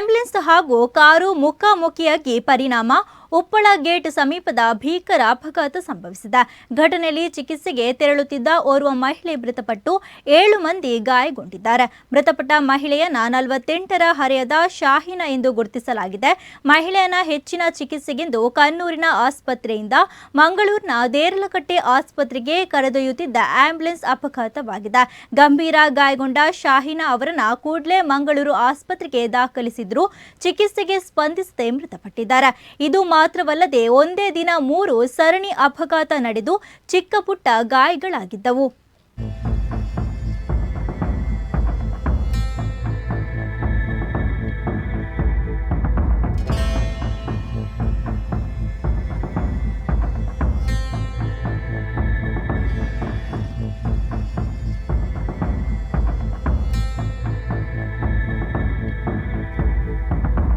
Ambulance ಹಾಗೂ car ಮುಖಾಮುಖಿಯಾಗಿ ಪರಿಣಾಮ ಉಪ್ಪಳ ಗೇಟ್ ಸಮೀಪದ ಭೀಕರ ಅಪಘಾತ ಸಂಭವಿಸಿದೆ. ಘಟನೆಯಲ್ಲಿ ಚಿಕಿತ್ಸೆಗೆ ತೆರಳುತ್ತಿದ್ದ ಓರ್ವ ಮಹಿಳೆ ಮೃತಪಟ್ಟು ಏಳು ಮಂದಿ ಗಾಯಗೊಂಡಿದ್ದಾರೆ. ಮೃತಪಟ್ಟ ಮಹಿಳೆಯನ್ನ ನಲವತ್ತೆಂಟರ ಹರೆಯದ ಶಾಹಿನ ಎಂದು ಗುರುತಿಸಲಾಗಿದೆ. ಮಹಿಳೆಯನ್ನ ಹೆಚ್ಚಿನ ಚಿಕಿತ್ಸೆಗೆಂದು ಕನ್ನೂರಿನ ಆಸ್ಪತ್ರೆಯಿಂದ ಮಂಗಳೂರಿನ ದೇರಲಕಟ್ಟೆ ಆಸ್ಪತ್ರೆಗೆ ಕರೆದೊಯ್ಯುತ್ತಿದ್ದ ಆಂಬ್ಯುಲೆನ್ಸ್ ಅಪಘಾತವಾಗಿದೆ. ಗಂಭೀರ ಗಾಯಗೊಂಡ ಶಾಹಿನಾ ಅವರನ್ನ ಕೂಡಲೇ ಮಂಗಳೂರು ಆಸ್ಪತ್ರೆಗೆ ದಾಖಲಿಸಿದ್ರು. ಚಿಕಿತ್ಸೆಗೆ ಸ್ಪಂದಿಸದೆ ಮೃತಪಟ್ಟಿದ್ದಾರೆ. ಇದು ಮಾತ್ರವಲ್ಲದೆ ಒಂದೇ ದಿನ ಮೂರು ಸರಣಿ ಅಪಘಾತ ನಡೆದು ಚಿಕ್ಕಪುಟ್ಟ ಗಾಯಗಳಾಗಿದ್ದವು.